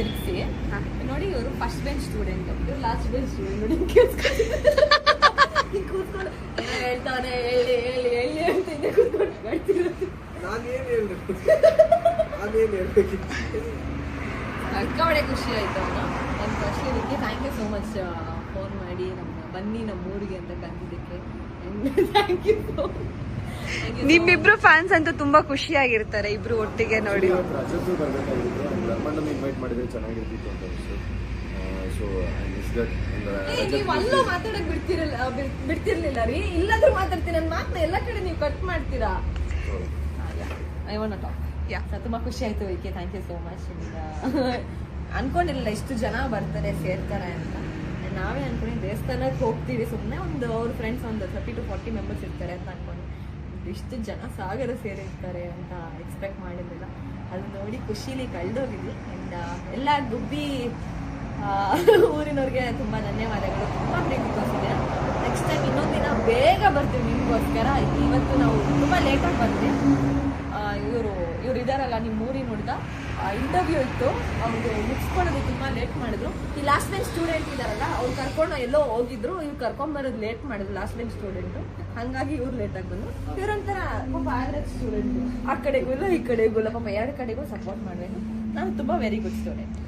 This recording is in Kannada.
ತಿರುಗಿಸಿ. ನೋಡಿ ಇವರು ಫಸ್ಟ್ ಬೆಂಚ್ ಸ್ಟೂಡೆಂಟ್ ಇವ್ರು ಲಾಸ್ಟ್ ಬೆಂಚ್ ಸ್ಟೂಡೆಂಟ್ ನೋಡಿ ಕೂತ್ಕೊಂಡು. ಹೇಳ್ತಾನೆ ಹೇಳಿ ಹೇಳಿ ಹೇಳಿ ಅಂತ ಹಿಂದೆ ಕೂತ್ಕೊಂಡು ಮಾಡ್ತಿರೋದು ನಾನೇನ್ ಹೇಳ್ಬೇಕು ನಾನೇನ್ ಹೇಳ್ಬೇಕಿತ್ತು ಅಕ್ಕವಡೆ ಖುಷಿ ಆಯ್ತು ಅವನು ನನ್ನ ಫಸ್ಟ್ ಇದಕ್ಕೆ thank you so much phone ಮಾಡಿ ನಮ್ಮ ಬನ್ನಿ ನಮ್ಮ ಊರಿಗೆ ಅಂತ ಬಂದಿದ್ದಕ್ಕೆ ಥ್ಯಾಂಕ್ ಯು ನಿಮ್ಮಿಬ್ರು ಫ್ಯಾನ್ಸ್ ಅಂತೂ ತುಂಬಾ ಖುಷಿಯಾಗಿರ್ತಾರೆ ಇಬ್ರು ಒಟ್ಟಿಗೆ ನೋಡಿ. ರಜದ್ದು ಬರ್ಬೇಕಾಗಿತ್ತು ಧರ್ಮಣ್ಣನ ಇನ್ವೈಟ್ ಮಾಡಿದ್ರೆ ಚೆನ್ನಾಗಿರ್ತಿತ್ತು ಅಂತ ಅನಿಸ್ತು ಸೊ ಐ ಮಿಸ್ ದಟ್ ನೀವು ಅಲ್ಲೂ ಮಾತಾಡಕ್ ಬಿಡ್ತಿರಲ್ಲ ಬಿಡ್ತಿರ್ಲಿಲ್ಲ ರೀ? ಇಲ್ಲಾದ್ರೂ ಮಾತಾಡ್ತೀನಿ ನನ್ನ ಮಾತನ್ನ ಎಲ್ಲ ಕಡೆ ನೀವು ಕಟ್ ಮಾಡ್ತೀರಾ? I want talk Yeah. ತುಂಬಾ ಖುಷಿ ಆಯ್ತು ವಿಕೆ ಥ್ಯಾಂಕ್ ಯು ಸೋ ಮಚ್ ಅನ್ಕೊಂಡಿರಲಿಲ್ಲ ಇಷ್ಟು ಜನ ಬರ್ತಾರೆ ಸೇರ್ತಾರೆ ಅಂತ. ನಾವೇ ಅನ್ಕೊಂಡಿ ದೇವಸ್ಥಾನಕ್ಕೆ ಹೋಗ್ತೀವಿ. ಸುಮ್ಮನೆ ಒಂದು ಅವ್ರ ಫ್ರೆಂಡ್ಸ್ ಒಂದು ತರ್ಟಿ ಟು ಫಾರ್ಟಿ ಮೆಂಬರ್ಸ್ ಇರ್ತಾರೆ ಅಂತ ಅನ್ಕೊಂಡು. ಇಷ್ಟು ಜನ ಸಾಗರ ಸೇರಿರ್ತಾರೆ ಅಂತ ಎಕ್ಸ್ಪೆಕ್ಟ್ ಮಾಡಿರಲಿಲ್ಲ. ಅದು ನೋಡಿ ಖುಷಿಲಿ ಕಳೆದೋಗಿದ್ವಿ. ಆ್ಯಂಡ್ ಎಲ್ಲ ಗುಬ್ಬಿ ಊರಿನವ್ರಿಗೆ ತುಂಬ ಧನ್ಯವಾದಗಳು. ತುಂಬ ಪ್ರೀತಿ ನೆಕ್ಸ್ಟ್ ಟೈಮ್ ಇನ್ನೊಂದು ದಿನ ಬೇಗ ಬರ್ತೀವಿ ನಿಮಗೋಸ್ಕರ. ಇವತ್ತು ನಾವು ತುಂಬ ಲೇಟಾಗಿ ಬರ್ತೀವಿ ಇವರು, ಇವ್ರು ಇದ್ದಾರಲ್ಲ ನಿಮ್ಮ ಊರಿನ ಹುಡುಗ ಇಂಟರ್ವ್ಯೂ ಇತ್ತು. ಅವ್ರಿಗೆ ಮುಗಿಸ್ಕೊಳ್ಳೋದು ತುಂಬ ಲೇಟ್ ಮಾಡಿದ್ರು. ಈ ಲಾಸ್ಟ್ ಬೆಂಚ್ ಸ್ಟೂಡೆಂಟ್ ಇದಾರಲ್ಲ, ಅವ್ರು ಕರ್ಕೊಂಡು ಎಲ್ಲೋ ಹೋಗಿದ್ರು, ಇವ್ರು ಕರ್ಕೊಂಬರೋದು ಲೇಟ್ ಮಾಡಿದ್ರು ಲಾಸ್ಟ್ ಬೆಂಚ್ ಸ್ಟೂಡೆಂಟ್ ಹಂಗಾಗಿ ಇವ್ರು ಲೇಟಾಗಿ ಬಂದ್ರು. ಇವ್ರಂತರ ಪಾಪ ಸ್ಟೂಡೆಂಟ್ ಆ ಕಡೆಗೂ ಇಲ್ಲ, ಈ ಕಡೆಗೂ ಪಾಪ ಎರಡು ಕಡೆಗೂ ಸಪೋರ್ಟ್ ಮಾಡಬೇಕು. ನಾನು ತುಂಬಾ ವೆರಿ ಗುಡ್ ಸ್ಟೂಡೆಂಟ್